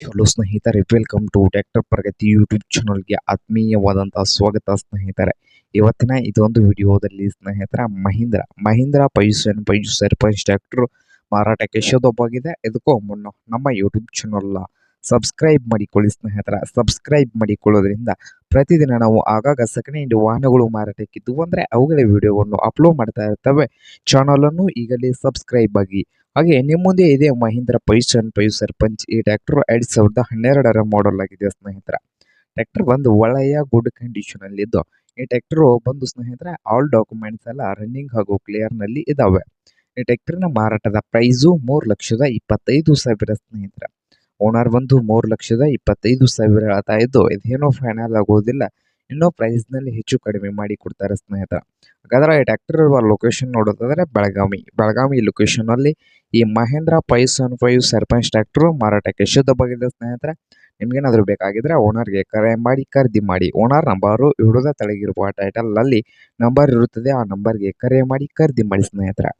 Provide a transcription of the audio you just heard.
Hello ಸ್ನೇಹಿತರೆ welcome to tractor Pragati YouTube ಚಾನಲ್ಗೆ ಆತ್ಮೀಯವಾದಂತಹ ಸ್ವಾಗತ ಸ್ನೇಹಿತರೆ. ಇವತ್ತಿನ ಇದೊಂದು ವಿಡಿಯೋದಲ್ಲಿ ಸ್ನೇಹಿತರ, ಮಹೀಂದ್ರ ಮಹೀಂದ್ರ ಪೈಸನ್ ಪೈಸು ಸರ್ಪಂಚ್ ಟ್ರ್ಯಾಕ್ಟರ್ ಮಾರಾಟಕ್ಕೆ ಶೋಧವಾಗಿದೆ ಇದಕ್ಕೂ ಮುನ್ನ ನಮ್ಮ ಯೂಟ್ಯೂಬ್ ಚಾನಲ್ನ ಸಬ್ಸ್ಕ್ರೈಬ್ ಮಾಡಿಕೊಳ್ಳಿ ಸ್ನೇಹಿತರ. ಸಬ್ಸ್ಕ್ರೈಬ್ ಮಾಡಿಕೊಳ್ಳೋದ್ರಿಂದ ಪ್ರತಿದಿನ ನಾವು ಆಗಾಗ ಸೆಕೆಂಡ್ ಹ್ಯಾಂಡ್ ವಾಹನಗಳು ಮಾರಾಟಕ್ಕಿದ್ದು ಅಂದರೆ ಅವುಗಳ ವಿಡಿಯೋವನ್ನು ಅಪ್ಲೋಡ್ ಮಾಡ್ತಾ ಇರ್ತವೆ. ಚಾನಲನ್ನು ಈಗಲೇ ಸಬ್ಸ್ಕ್ರೈಬ್ ಆಗಿ. ಹಾಗೆ ನಿಮ್ಮ ಮುಂದೆ ಇದೆ ಮಹೀಂದ್ರ ಪೈಸನ್ ಪೈ ಸರ್ಪಂಚ್. ಈ ಟ್ರ್ಯಾಕ್ಟರ್ ಎರಡು ಸಾವಿರದ ಹನ್ನೆರಡರ ಮಾಡೆಲ್ ಆಗಿದೆ ಸ್ನೇಹಿತರ. ಟ್ರ್ಯಾಕ್ಟರ್ ಬಂದು ಒಳ್ಳೆಯ ಗುಡ್ ಕಂಡೀಷನ್ ಅಲ್ಲಿ ಇದ್ದು, ಈ ಟ್ರ್ಯಾಕ್ಟರ್ ಬಂದು ಸ್ನೇಹಿತರೆ ಆಲ್ ಡಾಕ್ಯುಮೆಂಟ್ಸ್ ಎಲ್ಲ ರನ್ನಿಂಗ್ ಹಾಗೂ ಕ್ಲಿಯರ್ನಲ್ಲಿ ಇದಾವೆ ಈ ಟ್ರ್ಯಾಕ್ಟರ್ನ ಮಾರಾಟದ ಪ್ರೈಸು ಮೂರು ಲಕ್ಷದ ಇಪ್ಪತ್ತೈದು ಸಾವಿರ ಸ್ನೇಹಿತರ. ಓನರ್ ಬಂದು ಮೂರು ಲಕ್ಷದ ಇಪ್ಪತ್ತೈದು ಸಾವಿರ ಹೇಳ್ತಾ ಇದ್ದು ಇದೇನೋ ಫೈನಲ್ ಆಗೋದಿಲ್ಲ. ಇನ್ನೂ ಪ್ರೈಸ್ನಲ್ಲಿ ಹೆಚ್ಚು ಕಡಿಮೆ ಮಾಡಿ ಕೊಡ್ತಾರೆ ಸ್ನೇಹಿತ. ಹಾಗಾದ್ರೆ ಈ ಇರುವ ಲೊಕೇಶನ್ ನೋಡೋದಾದ್ರೆ ಬೆಳಗಾವಿ. ಬೆಳಗಾವಿ ಲೊಕೇಶನ್ ಅಲ್ಲಿ ಈ Mahindra five seven five Sarpanch tractor ಮಾರಾಟಕ್ಕೆ ಶುದ್ಧವಾಗಿದೆ ಸ್ನೇಹಿತರೆ. ನಿಮ್ಗೇನಾದರೂ ಬೇಕಾಗಿದ್ರೆ ಓನರ್ಗೆ ಕರೆ ಮಾಡಿ, ಖರೀದಿ ಮಾಡಿ. ಓನರ್ ನಂಬರು ಹಿಡಿದ ತಳಗಿರುವ ಟೈಟಲ್ ಅಲ್ಲಿ ನಂಬರ್ ಇರುತ್ತದೆ. ಆ ನಂಬರ್ಗೆ ಕರೆ ಮಾಡಿ, ಖರೀದಿ ಮಾಡಿ ಸ್ನೇಹಿತರೆ.